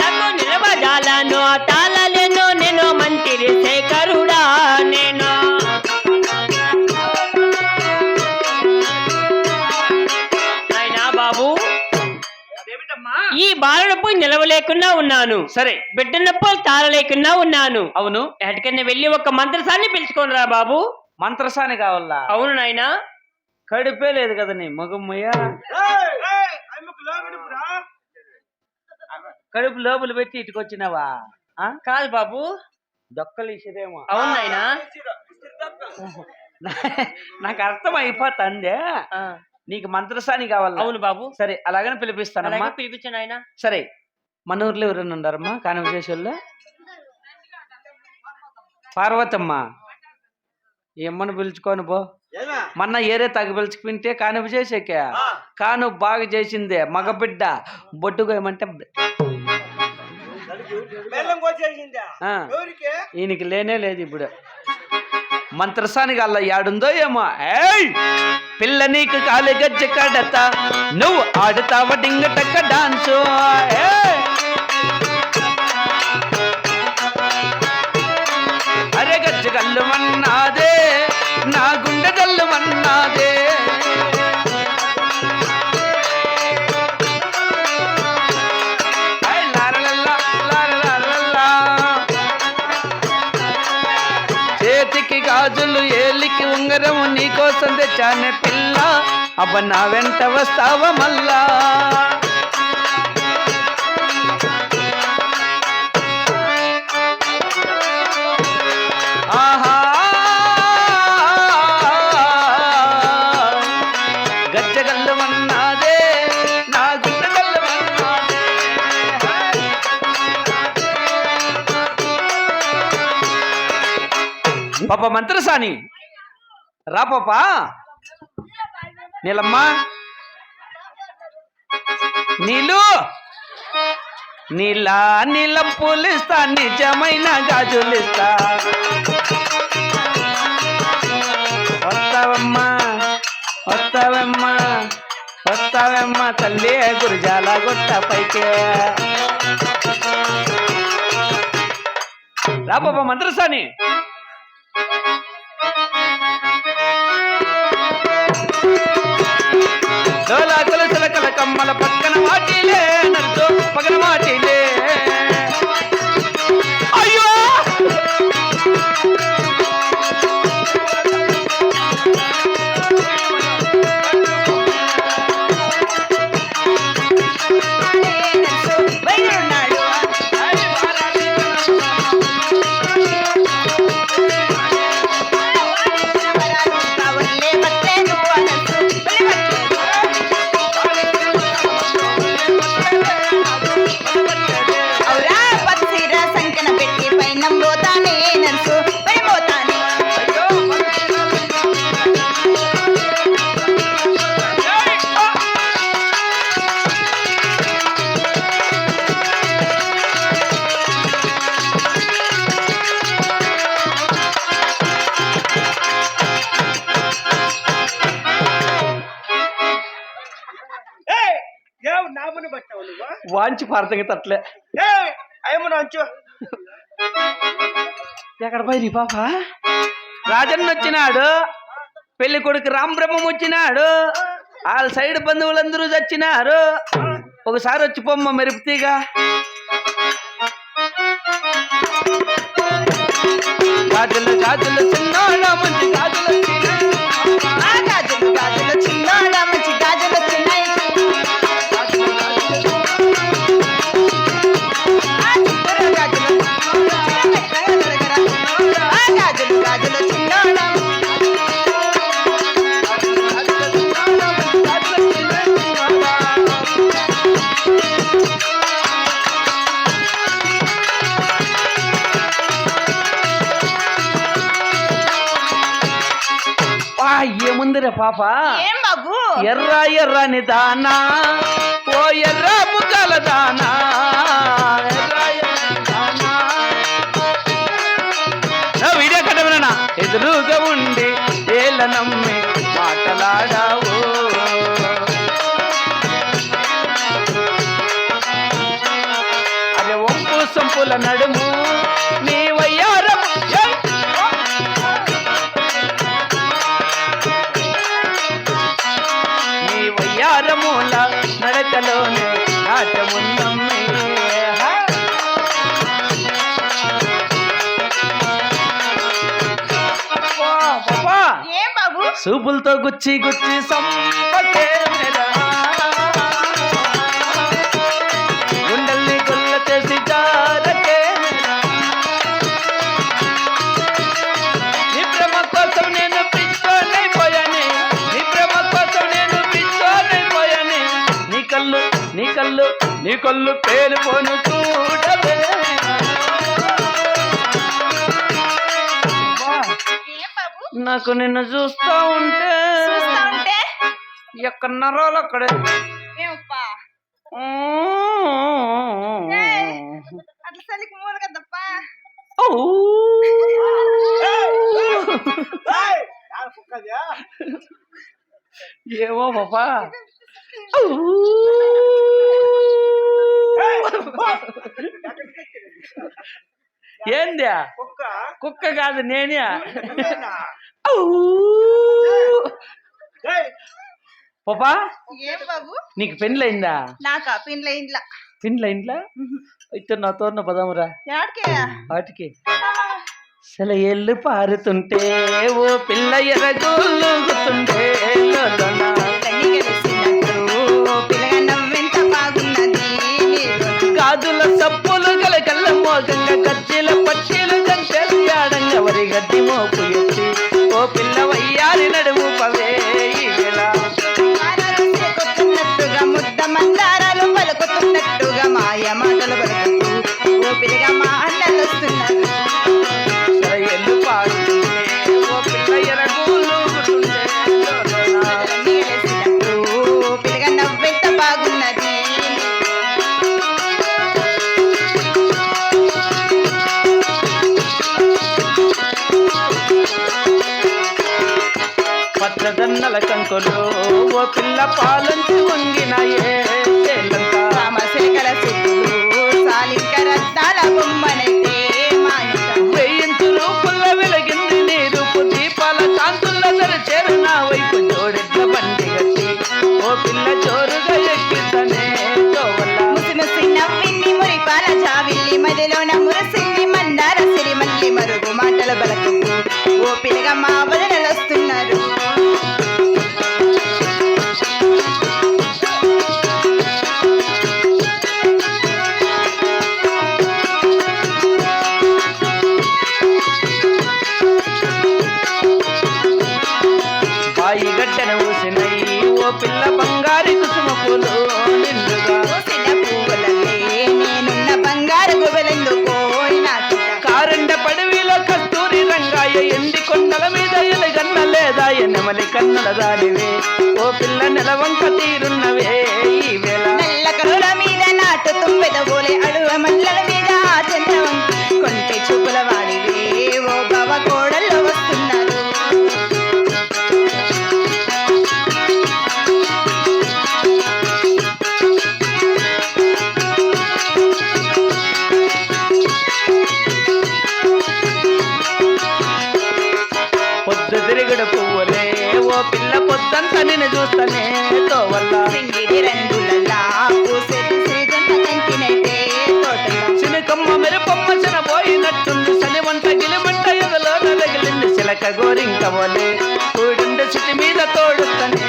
నాకు నిలబడాలను తాళలేను నేను శేఖరుడా బాబు ఈ బాలుడపై నిలవలేకున్నా ఉన్నాను. సరే. బిడ్డనప్పుడు తాళలేకున్నా ఉన్నాను. అవును. ఎక్కడికైనా వెళ్ళి ఒక మంత్రసాన్ని పిలుచుకొని రా బాబు. మంత్రసాని కావాలా? అవును నాయనా. కడుపే లేదు కదా నీ మగమ్మయ్య కడుపు లోపల పెట్టి ఇటుకొచ్చినావా? ఆ? కాదు బాబు. దొక్కలు ఇసిరేమో. అవును నాయనా. నాకు అర్థం అయిపోతుందే నీకు మంత్రసాని కావాలా? అవును బాబు. సరే అలాగనే పిలిపిస్తానమ్మా. అలాగే పిలిపించు నాయనా సరే మన ఊర్లో ఎవరైనా ఉన్నారమ్మా? కానివచేసుల్లో పార్వతమ్మ. ఎమ్మను పిలుచుకొని పో. మొన్న ఏరే తగ్గ పిలుచుకుంటే కానుపు చేసేకే కాను బాగా చేసిందే మగబిడ్డ. బొట్టుగా ఈయనకి లేనే లేదు ఇప్పుడు. మంత్రసానికి అల్ల యాడుందో ఏమో. ఏయ్! పిల్ల నీకు కాలు గజ్జ కడతా. నువ్వు ఆడుతావ డింగ టక్క డాన్సు. ఏయ్! గాజులు ఏలికి ఉంగరం నీకోసం తెచ్చానే పిల్ల. అబ్బ నా వెంట వస్తావా మళ్ళా పాప మంత్రసాని. రా పాప. నీలమ్మా. నీళ్ళు నీలా నీలం పూలిస్తా నిజమైన గాజులిస్తా. వస్తావమ్మా వస్తావమ్మా వస్తావమ్మా తల్లి గురుజాల గుట్ట పైకే. రా పాప మంత్రసాని. కమ్మల పక్కన వాటిలే నడుచు పగల వాటిలే వాంచి పారతంగా తట్లే ఎక్కడ పోయి పాప? రాజన్న వచ్చినాడు పెళ్ళి కొడుకు రామబ్రహ్మం వచ్చినాడు వాళ్ళ సైడ్ బంధువులందరూ చచ్చినారు. ఒకసారి వచ్చి పొమ్మ మెరుపుతీగా గాజులు గాజులు ఏముందిరా పాప. ఏం బాబు? ఎర్ర ఎర్రని దానా ఓ ఎర్ర బుగ్గల దానా. సూపులతో గుచ్చి గుచ్చి సంపకే మెరా. గుండెల్ని గుల్ల చేసి జారకే మెరా. నీ ప్రేమ కోసం నేను పిచ్చోనైపోయానే నీ ప్రేమ కోసం నేను పిచ్చోనైపోయానే నీ కళ్ళు నీ కళ్ళు నీ కళ్ళు పేలిపోను చూడవే నాకు నిన్ను చూస్తా ఉంటే. చూస్తా ఉంటే? ఎక్కడ నరాలు అక్కడే. ఏమప్పా? అట్లా చలికి మూల కదప్పా? ఏయ్, యాడ కుక్కదియా? ఏమో పాపా? ఏంది కుక్క? కుక్క కాదు నేనే? పాపా ఏం బాబు? నీకు పెళ్ళయిందా నాకా? పిన్ల ఇంట్ల పెళ్ళయిందా అయితే నా తోరణ పదమురా వాటికి. సెలయేళ్ళు పారుతుంటే ఓ పిల్ల నీలో. గాజుల సప్పులు గలగల్ల మోగంగా గజ్జెల పట్టీలు గంటలు ఆడంగా వరి గడ్డి మోపు బాగున్నది? పచ్చదన్నల కంకులు ఓ పిల్ల పాలంచి వంగినాయే. రామశేఖర సిద్ధులు సాలింక రత్నాల బొమ్మనైతే మాయక వెయ్యింతు రూపుల్ల వెలిగింది నీ రూపు దీపాల కాంతుల్ల ధర చేరు నా వైపు జోడెడ్ల బండి గట్టి ఓ పిల్ల జోరుగా ఎక్కిద్దనే తోవల్ల. ముసి ముసి నవ్వింది మురిపాల జావిల్లి మదిలోన మురసిల్లి మందార సిరి మల్లి మరుగు మాటల బలకు ఓ పిల్లగా మా ఓ పిల్ల బంగారి కుసుమ పూలు నిండుగా పూసిన పువ్వులల్లే నేనున్న బంగారు గుబలెందుకో కారండ పడవిలో కస్తూరి రంగాయ ఎండి కొండల మీద ఎలగన్న లేదా ఎనమలి కన్నుల దానివే. ఓ పిల్ల నెలవంక తీరున్నవే. పొద్దంతా నిన్ను చూస్తానే తోవల్ల రంగులల్లా కంకినైతే చినుకమ్మ మెరుపమ్మ పోయినట్టుంది సలి వంట గిలిమంట ఎదలో నలగిలింది. చిలక గోరింక కూడుండి సిటి మీద తోడుతనే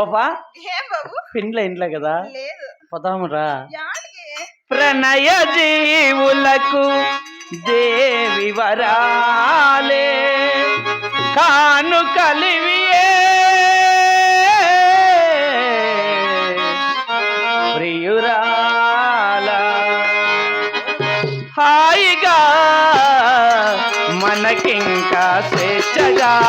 పాపా? పిండ్ల ఇంట్లో కదా? యాడికి? ప్రణయ జీవులకు దేవి వరాలే. కాను కలివియే. ప్రియురాల. హాయిగా మనకింకా స్వేచ్ఛగా